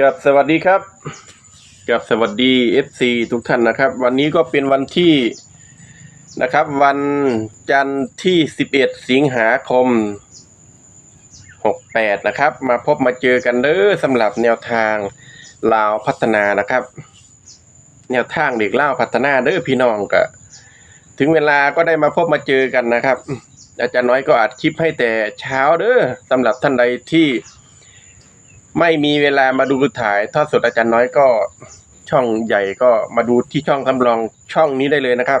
กับสวัสดีครับกับสวัสดี FC ทุกท่านนะครับ วันนี้ก็เป็นวันที่นะครับ วันจันทร์ที่ 11 สิงหาคม 68 นะครับ มาพบมาเจอกันเด้อสำหรับแนวทางลาวพัฒนานะครับ แนวทางเด็กเล่าวพัฒนาเด้อพี่น้องก็ถึงเวลาก็ได้มาพบมาเจอกันนะครับ อาจารย์น้อยก็อัดคลิปให้แต่เช้าเด้อสำหรับท่านใดที่ ไม่มีเวลามาดูถ่ายทอดสดอาจารย์น้อยก็ช่องใหญ่ก็มาดูที่ช่องสำรองช่องนี้ได้เลยนะครับ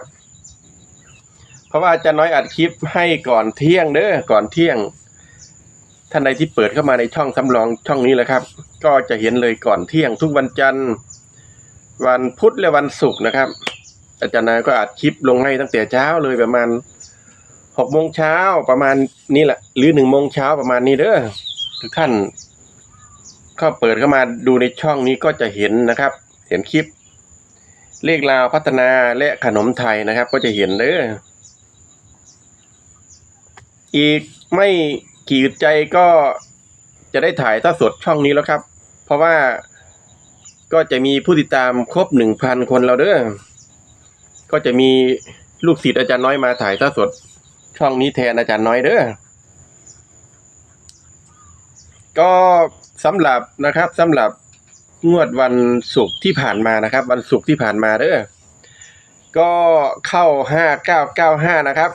เพราะว่าอาจารย์น้อยอัดคลิปให้ก่อนเที่ยงเด้อก่อนเที่ยง ท่านใดที่เปิดเข้ามาในช่องสำรองช่องนี้แหละครับ ก็จะเห็นเลยก่อนเที่ยงทุกวันจันทร์วันพุธและวันศุกร์นะครับ อาจารย์น้อยก็อัดคลิปลงให้ตั้งแต่เช้าเลยประมาณหกโมงเช้าประมาณนี้แหละ หรือหนึ่งโมงเช้าประมาณนี้เด้อทุกท่าน เข้าเปิดเข้ามาดูในช่องนี้ก็จะเห็นนะครับ เห็นคลิป เลขลาวพัฒนาและขนมไทยนะครับ ก็จะเห็นเด้ออีกไม่กี่อึดใจก็จะได้ถ่ายทอดสดช่องนี้แล้วครับ เพราะว่าก็จะมีผู้ติดตามครบหนึ่งพันคนแล้วเด้อก็จะมีลูกศิษย์อาจารย์น้อยมาถ่ายทอดสดช่องนี้แทนอาจารย์น้อยเด้อก็ สำหรับนะครับสำหรับงวดวันศุกร์ที่ผ่านมานะครับ วันศุกร์ที่ผ่านมาเด้อก็เข้าห้าเก้าเก้าห้านะครับ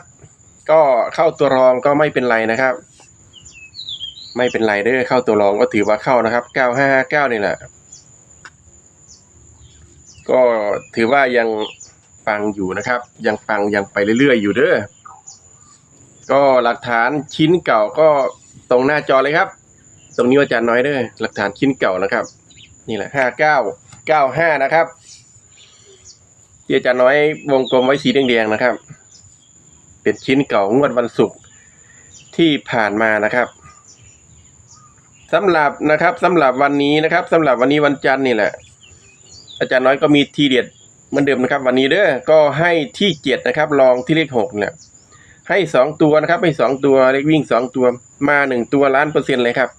ก็เข้าตัวรองก็ไม่เป็นไรนะครับ ไม่เป็นไรเด้อเข้าตัวรองก็ถือว่าเข้านะครับเก้าห้าเก้านี่แหละก็ถือว่ายังฟังอยู่นะครับ ยังฟังยังไปเรื่อยๆอยู่เด้อก็หลักฐานชิ้นเก่าก็ตรงหน้าจอเลยครับ ตรงนี้อาจารย์น้อยเด้อหลักฐานชิ้นเก่านะครับ นี่แหละห้าเก้าเก้าห้านะครับที่อาจารย์น้อยวงกลมไว้สีแดงๆนะครับ เป็นชิ้นเก่างวดวันศุกร์ที่ผ่านมานะครับสำหรับนะครับสำหรับวันนี้นะครับสำหรับวันนี้วันจันทร์นี่แหละ อาจารย์น้อยก็มีทีเด็ดเหมือนเดิมนะครับ วันนี้เด้อก็ให้ที่เจ็ดนะครับลองที่เลขหกเนี่ยให้สองตัวนะครับ ให้สองตัวเลขวิ่งสองตัวมาหนึ่งตัวล้านเปอร์เซ็นต์เลยครับ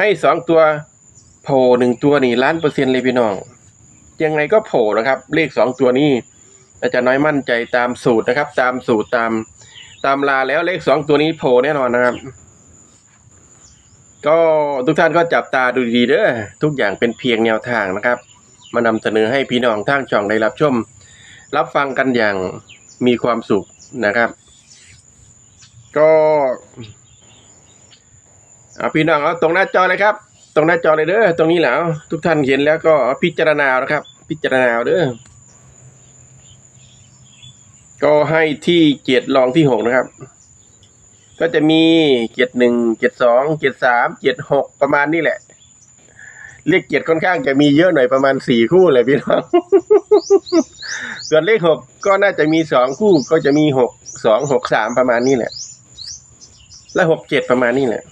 ให้สองตัวโผล่หนึ่งตัวนี่ล้านเปอร์เซ็นต์เลยพี่น้อง ยังไงก็โผล่นะครับ เลขสองตัวนี้อาจารย์น้อยมั่นใจตามสูตรนะครับ ตามสูตรตามตามลาแล้วเลขสองตัวนี้โผล่แน่นอนนะครับ ก็ทุกท่านก็จับตาดูดีเด้อทุกอย่างเป็นเพียงแนวทางนะครับ มานำเสนอให้พี่น้องทางช่องได้รับชม รับฟังกันอย่างมีความสุขนะครับ ก็ เอาพี่น้องเอาตรงหน้าจอเลยครับ ตรงหน้าจอเลยเด้อตรงนี้แล้ว ทุกท่านเห็นแล้วก็พิจารณาเอานะครับ พิจารณาเอาเด้อก็ให้ที่เกียรติรองที่หกนะครับ ก็จะมีเกียรติหนึ่งเกียรติสองเกียรติสามเกียรติหกประมาณนี้แหละ เลขเกียรติค่อนข้างจะมีเยอะหน่อยประมาณสี่คู่เลยพี่น้อง ส่วนเลขหกก็น่าจะมีสองคู่ก็จะมีหกสองหกสามประมาณนี้แหละ และหกเจ็ดประมาณนี้แหละ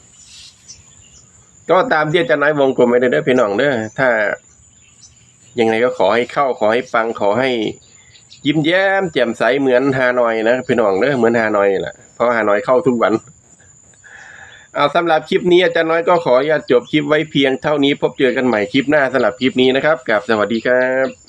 ก็ตามที่อาจารย์น้อยวงกลมไปเด้อพี่น้องเด้อถ้ายังไงก็ขอให้เข้าขอให้ฟังขอให้ ยิ้มแย้มแจ่มใสเหมือนฮานอยนะพี่น้องเด้อเหมือนฮานอยแหละเพราะฮานอยเข้าทุกวัน เอาสำหรับคลิปนี้อาจารย์น้อยก็ขออนุญาตจบคลิปไว้เพียงเท่านี้พบเจอกันใหม่คลิปหน้าสำหรับคลิปนี้นะครับกับสวัสดีครับ